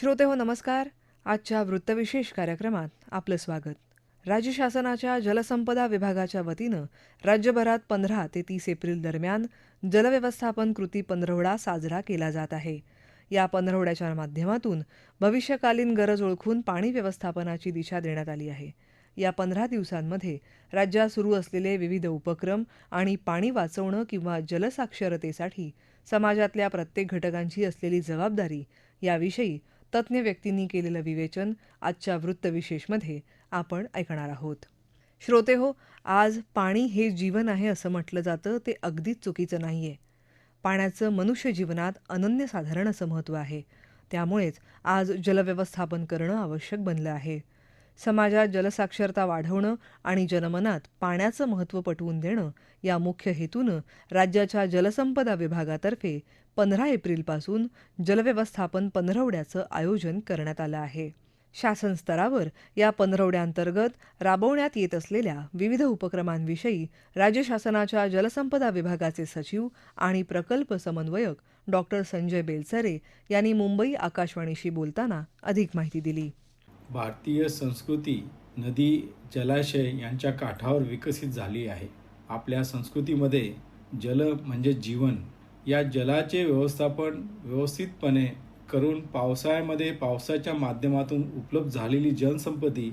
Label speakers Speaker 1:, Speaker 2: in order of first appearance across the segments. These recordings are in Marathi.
Speaker 1: श्रोते हो नमस्कार. आजच्या वृत्तविशेष कार्यक्रमात आपलं स्वागत. राज्य शासनाच्या जलसंपदा विभागाच्या वतीनं राज्यभरात पंधरा ते तीस एप्रिल दरम्यान जलव्यवस्थापन कृती पंधरवडा साजरा केला जात आहे. या पंधरवड्याच्या माध्यमातून भविष्यकालीन गरज ओळखून पाणी व्यवस्थापनाची दिशा देण्यात आली आहे. या पंधरा दिवसांमध्ये राज्यात सुरू असलेले विविध उपक्रम आणि पाणी वाचवणं किंवा जलसाक्षरतेसाठी समाजातल्या प्रत्येक घटकांची असलेली जबाबदारी याविषयी तज्ज्ञ व्यक्तींनी केलेलं विवेचन आजच्या वृत्तविशेषमध्ये आपण ऐकणार आहोत. श्रोते हो आज पाणी हे जीवन आहे असं म्हटलं जातं ते अगदीच चुकीचं नाही आहे पाण्याचं मनुष्य जीवनात अनन्यसाधारण असं महत्त्व आहे. त्यामुळेच आज जलव्यवस्थापन करणं आवश्यक बनलं आहे. समाजात जलसाक्षरता वाढवणं आणि जनमनात पाण्याचं महत्त्व पटवून देणं या मुख्य हेतूनं राज्याच्या जलसंपदा विभागातर्फे पंधरा एप्रिलपासून जलव्यवस्थापन पंधरवड्याचं आयोजन करण्यात आलं आहे. शासन स्तरावर या पंधरवड्याअंतर्गत राबवण्यात येत असलेल्या विविध उपक्रमांविषयी राज्य शासनाच्या जलसंपदा विभागाचे सचिव आणि प्रकल्प समन्वयक डॉक्टर संजय बेलसरे यांनी मुंबई आकाशवाणीशी बोलताना अधिक माहिती दिली.
Speaker 2: भारतीय संस्कृती नदी जलाशय यांच्या काठावर विकसित झाली आहे. आपल्या संस्कृतीमध्ये जल म्हणजे जीवन. या जलाचे व्यवस्थापन व्यवस्थितपणे करून पावसाळ्यामध्ये पावसाच्या माध्यमातून उपलब्ध झालेली जलसंपत्ती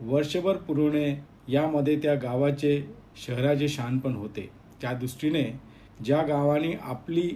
Speaker 2: वर्षभर पुरवणे यामध्ये त्या गावाचे शहराचे शानपण होते. त्या दृष्टीने ज्या गावाने आपली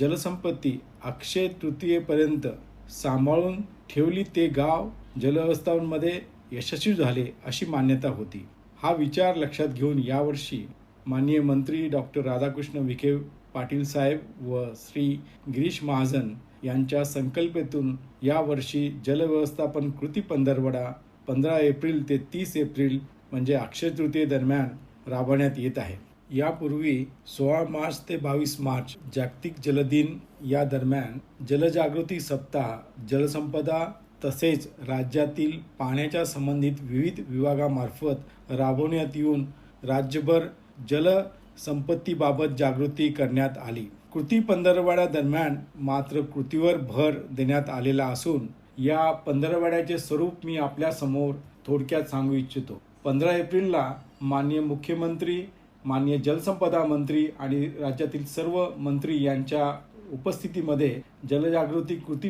Speaker 2: जलसंपत्ती अक्षय तृतीयेपर्यंत सांभाळून ठेवली ते गाव जलव्यवस्थांमध्ये यशस्वी झाले अशी मान्यता होती. हा विचार लक्षात घेऊन यावर्षी माननीय मंत्री डॉक्टर राधाकृष्ण विखे पाटील साहेब व श्री गिरीश महाजन यांच्या संकल्पेतून यावर्षी जलव्यवस्थापन कृती पंधरवडा पंधरा एप्रिल ते तीस एप्रिल म्हणजे अक्षयतृतीयेदरम्यान दरम्यान राबवण्यात येत आहे. यापूर्वी सोळा मार्च ते बावीस मार्च जागतिक जलदिन या दरम्यान जलजागृती सप्ताह जलसंपदा तसेच राज्यातील पाण्याच्या संबंधित विविध विभागामार्फत राबवण्यात येऊन राज्यभर जलसंपत्तीबाबत जागृती करण्यात आली. कृती पंधरवड्या दरम्यान मात्र कृतीवर भर देण्यात आलेला असून या पंधरवड्याचे स्वरूप मी आपल्यासमोर थोडक्यात सांगू इच्छितो. पंधरा एप्रिलला माननीय मुख्यमंत्री माननीय जलसंपदा मंत्री आणि राज्यातील सर्व मंत्री यांच्या उपस्थितीमध्ये जलजागृती कृती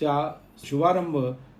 Speaker 2: चा शुभारंभ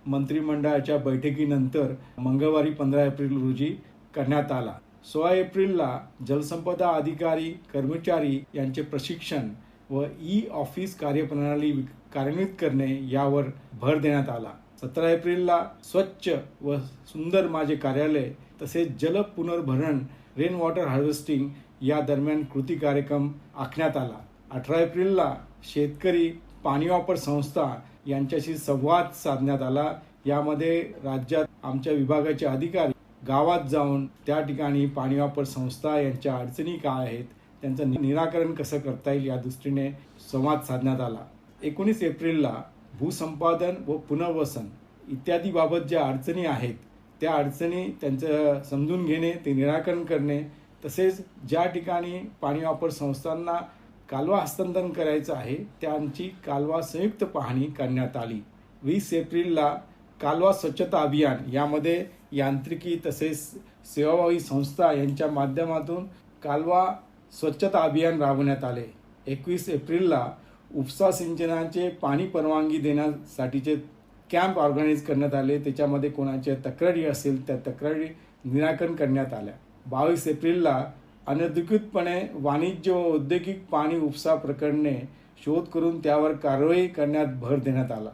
Speaker 2: मंत्रिमंडळाच्या बैठकीनंतर मंगळवारी पंधरा एप्रिल रोजी करण्यात आला. सोळा एप्रिलला जलसंपदा अधिकारी कर्मचारी यांचे प्रशिक्षण व ई ऑफिस कार्यप्रणाली कार्यान्वित करणे यावर भर देण्यात आला. सतरा एप्रिलला स्वच्छ व सुंदर माझे कार्यालय तसेच जल पुनर्भरण रेन वॉटर हार्वेस्टिंग या दरम्यान कृती कार्यक्रम आखण्यात आला. अठरा एप्रिलला शेतकरी पाणी वापर संस्था यांच्याशी संवाद साधण्यात आला. यामध्ये राज्यात आमच्या विभागाचे अधिकारी गावात जाऊन त्या ठिकाणी पाणी वापर संस्था यांच्या अडचणी काय आहेत त्यांचं निराकरण कसं करता येईल या दृष्टीने संवाद साधण्यात आला. एकोणीस एप्रिलला भूसंपादन व पुनर्वसन इत्यादी बाबत ज्या अडचणी आहेत त्या अडचणी त्यांचं समजून घेणे ते निराकरण करणे तसेच ज्या ठिकाणी पाणी वापर संस्थांना कालवा हस्तांतरण करायचं आहे त्यांची कालवा संयुक्त पाहणी करण्यात आली. वीस एप्रिलला कालवा स्वच्छता अभियान यामध्ये यांत्रिकी तसेच सेवाभावी संस्था यांच्या माध्यमातून कालवा स्वच्छता अभियान राबवण्यात आले. एकवीस एप्रिलला उपसा सिंचनाचे पाणी परवानगी देण्यासाठीचे कॅम्प ऑर्गनाईज करण्यात आले. त्याच्यामध्ये कोणाच्या तक्रारी असेल त्या तक्रारी निराकरण करण्यात आल्या. बावीस एप्रिलला अनधिकृतपणे वाणिज्य व औद्योगिक पाणी उपसा प्रकरणे शोध करून त्यावर कारवाई करण्यात भर देण्यात आला.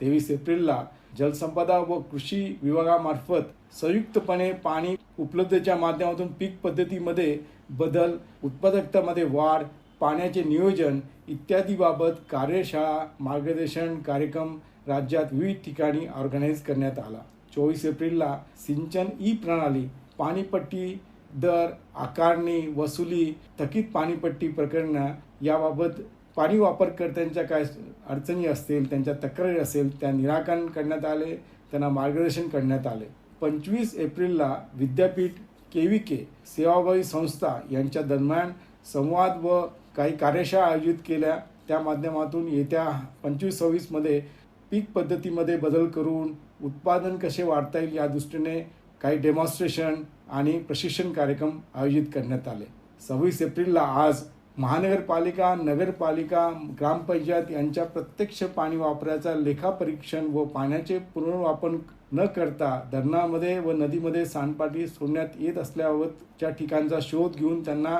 Speaker 2: तेवीस एप्रिलला जलसंपदा व कृषी विभागामार्फत संयुक्तपणे पाणी उपलब्धतेच्या माध्यमातून पीक पद्धतीमध्ये बदल उत्पादकतामध्ये वाढ पाण्याचे नियोजन इत्यादीबाबत कार्यशाळा मार्गदर्शन कार्यक्रम राज्यात विविध ठिकाणी ऑर्गनाईज करण्यात आला. चोवीस एप्रिलला सिंचन ई प्रणाली पाणीपट्टी दर आकारणी वसुली थकीत पाणीपट्टी प्रकरणं याबाबत पाणी वापरकर्त्यांच्या काय अडचणी असतील त्यांच्या तक्रारी असेल त्या निराकरण करण्यात आले त्यांना मार्गदर्शन करण्यात आले. पंचवीस एप्रिलला विद्यापीठ के व्ही के सेवाभावी संस्था यांच्या दरम्यान संवाद व काही कार्यशाळा आयोजित केल्या. त्या माध्यमातून येत्या पंचवीस सव्वीसमध्ये पीक पद्धतीमध्ये बदल करून उत्पादन कसे वाढता येईल या दृष्टीने काही डेमॉन्स्ट्रेशन आणि प्रशिक्षण कार्यक्रम आयोजित करण्यात आले. सव्वीस एप्रिलला आज महानगरपालिका नगरपालिका ग्रामपंचायत यांच्या प्रत्यक्ष पाणी वापराचा लेखापरीक्षण व पाण्याचे पुनर्वापन न करता धरणामध्ये व नदीमध्ये सांडपाणी सोडण्यात येत असल्याबाबतच्या ठिकाणचा शोध घेऊन त्यांना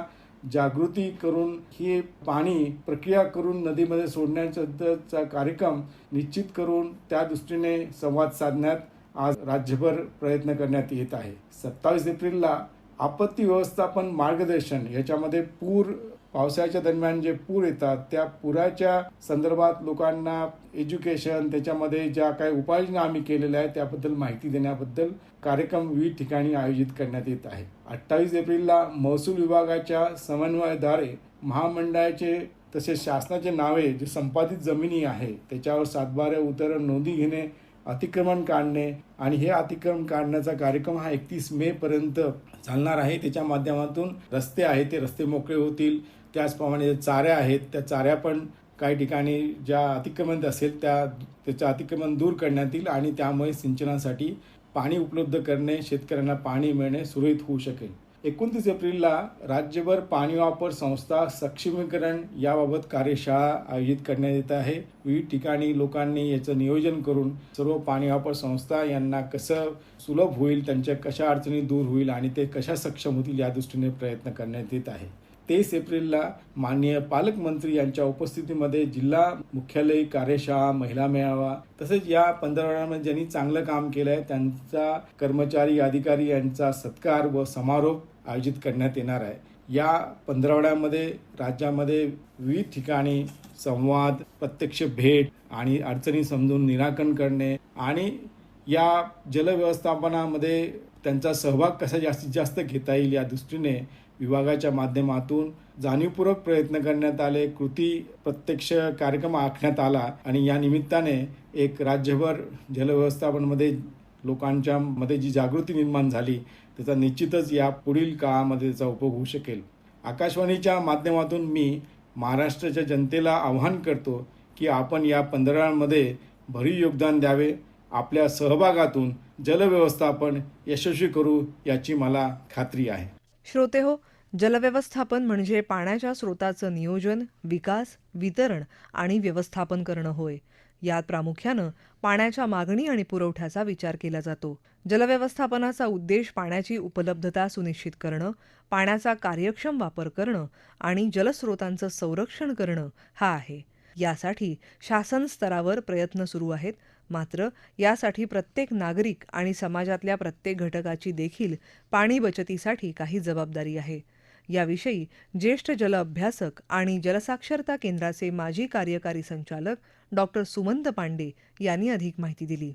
Speaker 2: जागृती करून हे पाणी प्रक्रिया करून नदीमध्ये सोडण्याचा कार्यक्रम निश्चित करून त्या दृष्टीने संवाद साधण्यात आज राज्यभर प्रयत्न करण्यात येत आहे. सत्तावीस एप्रिलला आपत्ती व्यवस्थापन मार्गदर्शन याच्यामध्ये पूर पावसाळ्याच्या दरम्यान जे पूर येतात त्या पुराच्या संदर्भात लोकांना एज्युकेशन त्याच्यामध्ये ज्या काही उपाययोजना आम्ही केलेल्या आहेत त्याबद्दल माहिती देण्याबद्दल कार्यक्रम विविध ठिकाणी आयोजित करण्यात येत आहे. अठ्ठावीस एप्रिलला महसूल विभागाच्या समन्वयाद्वारे महामंडळाचे तसेच शासनाचे नावे जे संपादित जमिनी आहे त्याच्यावर सातबाऱ्या उतरण नोंदी घेणे अतिक्रमण काढणे आणि हे अतिक्रमण काढण्याचा कार्यक्रम हा एकतीस मे पर्यंत चालणार आहे. त्याच्या माध्यमातून रस्ते आहेत ते रस्ते मोकळे होतील. त्याचप्रमाणे चाऱ्या आहेत त्या चाऱ्या पण काही ठिकाणी ज्या अतिक्रमण असेल त्या त्याचं अतिक्रमण दूर करण्यात येईल आणि त्यामुळे सिंचनासाठी पाणी उपलब्ध करणे शेतकऱ्यांना पाणी मिळणे सुरळीत होऊ शकेल. एकोणतीस एप्रिलला राज्यभर पाणी वापर संस्था सक्षमीकरण याबाबत कार्यशाळा आयोजित करण्यात येत आहे. विविध ठिकाणी लोकांनी याचं नियोजन करून सर्व पाणी वापर संस्था यांना कसं सुलभ होईल त्यांच्या कशा अडचणी दूर होईल आणि ते कशा सक्षम होतील या दृष्टीने प्रयत्न करण्यात येत आहे. तेवीस एप्रिलला माननीय पालकमंत्री यांच्या उपस्थितीमध्ये जिल्हा मुख्यालय कार्यशाळा महिला मेळावा तसेच या पंधरवड्यामध्ये ज्यांनी चांगलं काम केलं आहे त्यांचा कर्मचारी अधिकारी यांचा सत्कार व समारोप आयोजित करण्यात येणार आहे. या पंधरवड्यामध्ये राज्यामध्ये विविध ठिकाणी संवाद प्रत्यक्ष भेट आणि अडचणी समजून निराकरण करणे आणि या जलव्यवस्थापनामध्ये त्यांचा सहभाग कसा जास्तीत जास्त घेता येईल या दृष्टीने विभागाच्या माध्यमातून जाणीवपूर्वक प्रयत्न करण्यात आले कृती प्रत्यक्ष कार्यक्रम आखण्यात आला आणि या निमित्ताने एक राज्यभर जलव्यवस्थापनमध्ये लोकांच्या मध्ये जी जागृती निर्माण झाली त्याचा निश्चितच या पुढील काळामध्ये त्याचा उपयोग होऊ शकेल. आकाशवाणीच्या माध्यमातून मी महाराष्ट्राच्या जनतेला आव्हान करतो की आपण या पंधरामध्ये भरीव योगदान द्यावे. आपल्या सहभागातून जलव्यवस्थापन यशस्वी करू याची मला खात्री आहे.
Speaker 1: श्रोते हो जलव्यवस्थापन म्हणजे पाण्याच्या स्रोताचं नियोजन विकास वितरण आणि व्यवस्थापन करणं होय. यात प्रामुख्यानं पाण्याच्या मागणी आणि पुरवठ्याचा विचार केला जातो. जलव्यवस्थापनाचा उद्देश पाण्याची उपलब्धता सुनिश्चित करणं पाण्याचा कार्यक्षम वापर करणं आणि जलस्रोतांचं संरक्षण करणं हा आहे. यासाठी शासन स्तरावर प्रयत्न सुरू आहेत. मात्र यासाठी प्रत्येक नागरिक आणि समाजातल्या प्रत्येक घटकाची देखील पाणी बचतीसाठी काही जबाबदारी आहे. याविषयी ज्येष्ठ जल अभ्यासक आणि जलसाक्षरता केंद्राचे माजी कार्यकारी संचालक डॉक्टर सुमंत पांडे यांनी अधिक माहिती दिली.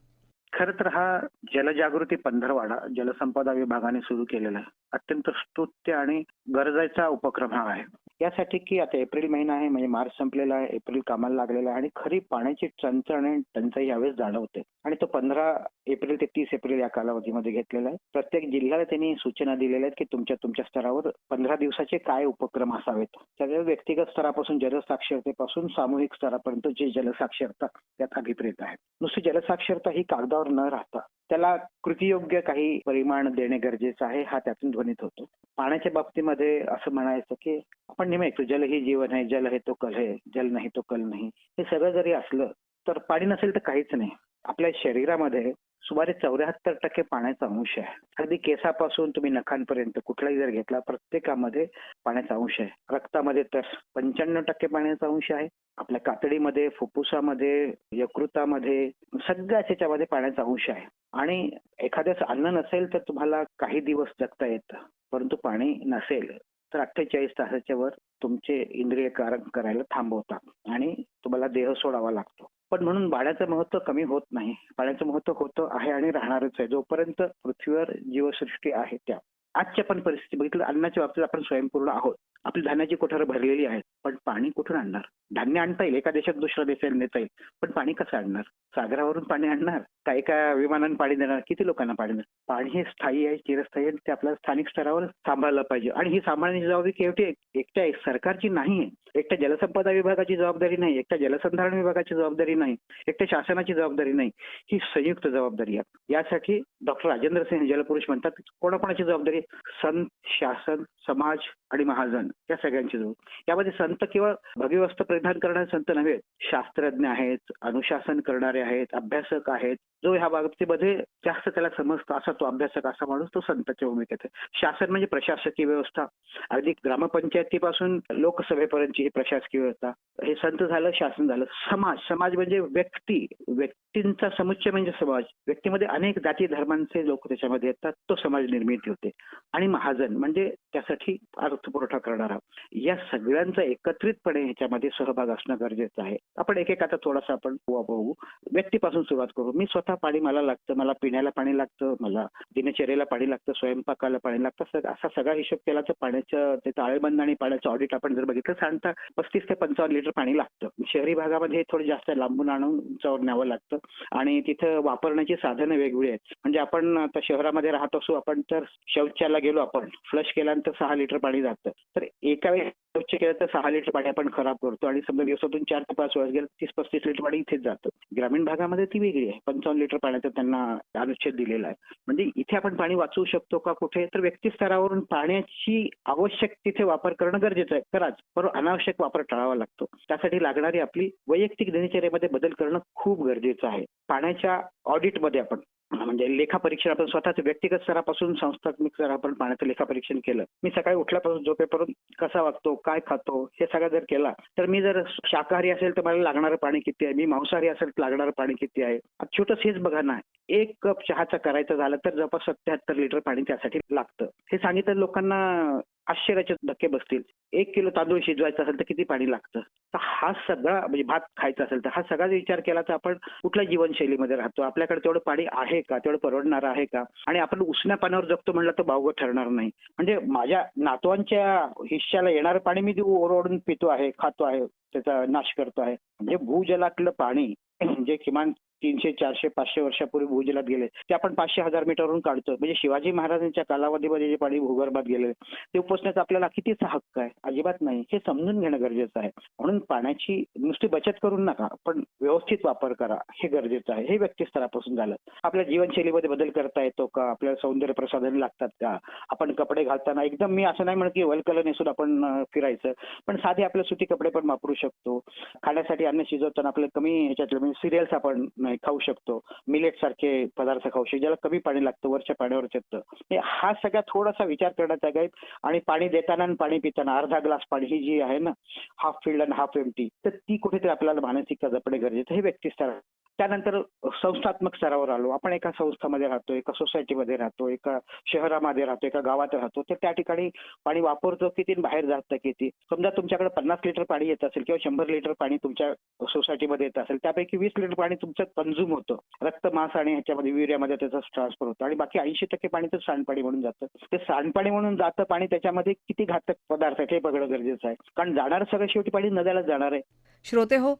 Speaker 3: खर तर हा जलजागृती पंधरवाडा जलसंपदा विभागाने सुरू केलेला आहे. अत्यंत स्तुत्य आणि गरजेचा उपक्रम हा आहे. यासाठी की आता एप्रिल महिना आहे म्हणजे मार्च संपलेला आहे एप्रिल कामाला लागलेला आहे आणि खरी पाण्याची चणचण आणि टंचाई यावेळेस जाणवते. आणि तो पंधरा एप्रिल ते तीस एप्रिल या कालावधीमध्ये घेतलेला आहे. प्रत्येक जिल्ह्याला त्यांनी सूचना दिलेल्या आहेत की तुमच्या तुमच्या स्तरावर पंधरा दिवसाचे काय उपक्रम असावेत. सगळ्या व्यक्तिगत स्तरापासून जलसाक्षरतेपासून सामूहिक स्तरापर्यंत जे जलसाक्षरता त्यात अभिप्रेत आहे. नुसती जलसाक्षरता ही कागदावर न राहता त्याला कृतीयोग्य काही परिमाण देणे गरजेचं आहे हा त्यातून ध्वनित होतो. पाण्याच्या बाबतीमध्ये असं म्हणायचं की आपण नेहमी ऐकतो जल ही जीवन आहे जल हे तो कल आहे जल नाही तो कल नाही. हे सगळं जरी असलं तर पाणी नसेल तर काहीच नाही. आपल्या शरीरामध्ये सुमारे चौऱ्याहत्तर टक्के पाण्याचा अंश आहे. अगदी केसापासून तुम्ही नखांपर्यंत कुठलाही जर घेतला प्रत्येकामध्ये पाण्याचा अंश आहे. रक्तामध्ये तर पंच्याण्णव टक्के पाण्याचा अंश आहे. आपल्या कातडीमध्ये फुफ्फुसामध्ये यकृतामध्ये सगळ्याच याच्यामध्ये पाण्याचा अंश आहे. आणि एखाद्याच अन्न नसेल तर तुम्हाला काही दिवस जगता येतं. परंतु पाणी नसेल तर अठ्ठेचाळीस तासाच्या वर तुमचे इंद्रिय कारण करायला थांबवतात. आणि तुम्हाला देह सोडावा लागतो. पण म्हणून पाण्याचं महत्त्व कमी होत नाही. पाण्याचं महत्त्व होतं आहे आणि राहणारच आहे. जोपर्यंत पृथ्वीवर जीवसृष्टी आहे त्या. आजच्या पण परिस्थिती बघितलं अन्नाच्या बाबतीत आपण स्वयंपूर्ण आहोत. आपली धान्याची कोठारं भरलेली आहेत. पण पाणी कुठून आणणार? धान्य आणता येईल एका देशात दुसऱ्या देशात नेता येईल. पण पाणी कसं आणणार? सागरावरून पाणी आणणार? का एका विमानानं पाणी देणार? किती लोकांना पाणी देणार? पाणी हे स्थायी आहे चिरस्थायी आहे ते आपल्याला स्थानिक स्तरावर सांभाळलं पाहिजे. आणि ही सांभाळण्याची जबाबदारी केवटी एकट्या सरकारची नाही आहे. एकट्या जलसंपदा विभागाची जबाबदारी नाही. एकट्या जलसंधारण विभागाची जबाबदारी नाही. एकट्या शासनाची जबाबदारी नाही. ही संयुक्त जबाबदारी आहे. यासाठी डॉक्टर राजेंद्र सिंह जलपुरुष म्हणतात. कोणाकोणाची जबाबदारी संत शासन समाज आणि महाजन या सगळ्यांची जबाबदारी यामध्ये संत केवळ भगवी वस्त्र परिधान करणारे संत नव्हे शास्त्रज्ञ आहेत अनुशासन करणारे आहेत अभ्यासक आहेत जो ह्या बाबतीमध्ये जास्त त्याला समजतो असा तो अभ्यासक असा माणूस तो संतांच्या भूमिकेत आहे. शासन म्हणजे प्रशासकीय व्यवस्था. अगदी ग्रामपंचायतीपासून लोकसभेपर्यंतची ही प्रशासकीय व्यवस्था. हे संत झालं शासन झालं. समाज समाज म्हणजे व्यक्ती. व्यक्तींचा समुच्चय म्हणजे समाज. व्यक्तीमध्ये अनेक जाती धर्मांचे लोक त्याच्यामध्ये येतात. तो समाज निर्मिती होते. आणि महाजन म्हणजे त्यासाठी अर्थपुरवठा करणारा. या सगळ्यांचा एकत्रितपणे ह्याच्यामध्ये सहभाग असणं गरजेचं आहे. आपण एक एक आता थोडासा आपण बघू व्यक्तीपासून सुरुवात करू. मी स्वतः पाणी मला लागतं मला पिण्याला पाणी लागतं मला दिनचर्याला पाणी लागतं स्वयंपाकाला पाणी लागतं असा सगळा हिशोब केला तर पाण्याचं ते ताळेबंद आणि पाण्याचं ऑडिट आपण जर बघितलं सांगता पस्तीस ते पंचावन्न लिटर पाणी लागतं. शहरी भागामध्ये थोडं जास्त लांबून आणून उंचावर न्यावं लागतं. आणि तिथं वापरण्याची साधनं वेगवेगळी आहेत. म्हणजे आपण आता शहरामध्ये राहत असू आपण तर शौचाला गेलो आपण फ्लश केल्यानंतर सहा लिटर पाणी जातं. तर एका वेळेस शौच केलं तर सहा लिटर पाणी आपण खराब करतो. आणि समजा दिवसातून चार ते पाच वेळेस गेलं तीस पस्तीस लिटर पाणी इथेच जातं. ग्रामीण भागामध्ये ती वेगळी आहे. पंचावन्न लिटर पाण्याचा त्यांना अनुच्छेद दिलेला आहे. म्हणजे इथे आपण पाणी वाचवू शकतो का कुठे? तर व्यक्ती स्तरावरून पाण्याची आवश्यक तिथे वापर करणं गरजेचं आहे. खराच पण अनावश्यक वापर टाळावा लागतो. त्यासाठी लागणारी आपली वैयक्तिक दिनचर्यामध्ये बदल करणं खूप गरजेचं आहे. पाण्याच्या ऑडिटमध्ये आपण म्हणजे लेखापरीक्षण आपण स्वतःच व्यक्तिगत स्तरापासून संस्थात्मक जर आपण पाण्याचं लेखापरीक्षण केलं. मी सकाळी उठल्यापासून झोपेपर्यंत कसा वागतो काय खातो हे सगळं जर केला तर मी जर शाकाहारी असेल तर मला लागणारं पाणी किती आहे? मी मांसाहारी असेल तर लागणारं पाणी किती आहे? छोटंच हेच बघा ना एक कप चहाचा करायचं झालं तर जवळपास सत्याहत्तर लिटर पाणी त्यासाठी लागतं. हे सांगितलं लोकांना आश्चर्याचे धक्के बसतील. एक किलो तांदूळ शिजवायचा असेल तर किती पाणी लागतं? तर हा सगळा म्हणजे भात खायचा असेल तर हा सगळा विचार केला तर आपण कुठल्या जीवनशैलीमध्ये राहतो? आपल्याकडे तेवढं पाणी आहे का? तेवढं परवडणार आहे का? आणि आपण उष्ण्या पाण्यावर जगतो म्हणलं तर बावगं ठरणार नाही. म्हणजे माझ्या नातवांच्या हिश्श्याला येणारं पाणी मी ओरडून पितो आहे खातो आहे त्याचा नाश करतो आहे. म्हणजे भूजलातलं पाणी जे किमान तीनशे चारशे पाचशे वर्षापूर्वी भूजलात गेले. ते आपण पाचशे हजार मीटरवरून काढतो. म्हणजे शिवाजी महाराजांच्या कालावधीमध्ये जे पाणी भूगर्भात गेले ते उपसण्याचा आपल्याला कितीचा हक्क आहे? अजिबात नाही. हे समजून घेणं गरजेचं आहे. म्हणून पाण्याची नुसती बचत करून नका पण व्यवस्थित वापर करा. हे गरजेचं आहे. हे व्यक्तिस्तरापासून झालं. आपल्या जीवनशैलीमध्ये बदल करता येतो का? आपल्याला सौंदर्य प्रसाधन लागतात का? आपण कपडे घालताना एकदम मी असं नाही म्हणत की वलकल नेसून आपण फिरायचं पण साधे आपले सुती कपडे पण वापरू शकतो. खाण्यासाठी अन्न शिजवताना आपले कमी ह्याच्यातलं म्हणजे सिरियल्स आपण नाही, खाऊ शकतो. मिलेट सारखे पदार्थ खाऊ शकतो. ज्याला कमी पाणी लागतं वरच्या पाण्यावर येतं हा सगळा थोडासा विचार करण्याचा गाईत आणि पाणी देताना आणि पाणी पिताना अर्धा ग्लास पाणी ही जी आहे ना हाफ फिल्ड आणि हाफ एम्प्टी तर ती कुठेतरी आपल्याला मानसिकता जपणे गरजेचं हे व्यक्तिस्तर त्यानंतर संस्थात्मक स्तरावर आलो. आपण एका संस्थामध्ये राहतो एका सोसायटीमध्ये राहतो एका शहरामध्ये राहतो एका गावात राहतो. तर त्या ठिकाणी पाणी वापरतो किती बाहेर जातं किती? समजा तुमच्याकडे पन्नास लिटर पाणी येत असेल किंवा शंभर लिटर पाणी तुमच्या सोसायटीमध्ये येत असेल त्यापैकी वीस लिटर पाणी तुमचं कन्झ्युम होतं. रक्त मांस आणि ह्याच्यामध्ये युरियामध्ये त्याचा ट्रान्सफर होतो. आणि बाकी ऐंशी टक्के पाणी तर सांडपाणी म्हणून जातं. ते सांडपाणी म्हणून जातं पाणी त्याच्यामध्ये किती घातक पदार्थ आहेत हे बघणं गरजेचं आहे. कारण जाणार सगळं शेवटी पाणी नद्यालाच जाणार आहे.
Speaker 1: श्रोते हो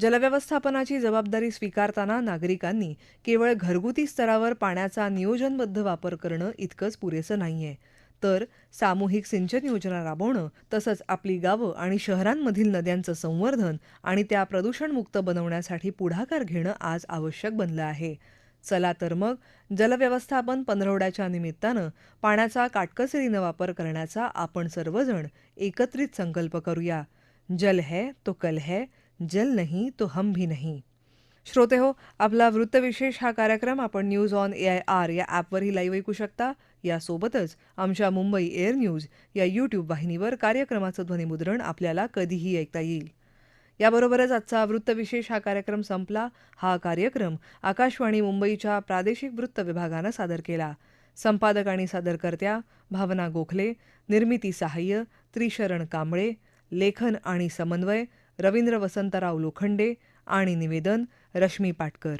Speaker 1: जलव्यवस्थापनाची जबाबदारी स्वीकारताना नागरिकांनी केवळ घरगुती स्तरावर पाण्याचा नियोजनबद्ध वापर करणं इतकंच पुरेसं नाहीये. तर सामूहिक सिंचन योजना राबवणं तसंच आपली गावं आणि शहरांमधील नद्यांचं संवर्धन आणि त्या प्रदूषणमुक्त बनवण्यासाठी पुढाकार घेणं आज आवश्यक बनलं आहे. चला तर मग जलव्यवस्थापन पंधरवड्याच्या निमित्तानं पाण्याचा काटकसरीनं वापर करण्याचा आपण सर्वजण एकत्रित संकल्प करूया. जल है तो कल है जल नहीं तो हम भी नहीं। श्रोते हो आपला वृत्तविशेष हा कार्यक्रम आपण news on A I R या ॲपवरही लाईव्ह ऐकू शकता। यासोबतच आमच्या मुंबई एअर न्यूज या यूट्यूब वाहिनीवर कार्यक्रमाचं ध्वनिमुद्रण आपल्याला कधीही ऐकता येईल। याबरोबरच आजचा वृत्तविशेष हा कार्यक्रम संपला। हा कार्यक्रम आकाशवाणी मुंबईच्या प्रादेशिक वृत्त विभागानं सादर केला। संपादक आणि सादरकर्त्या भावना गोखले निर्मिती सहाय्य त्रिशरण कांबळे लेखन आणि समन्वय रवींद्र वसंतराव लोखंडे आणि निवेदन रश्मी पाटकर.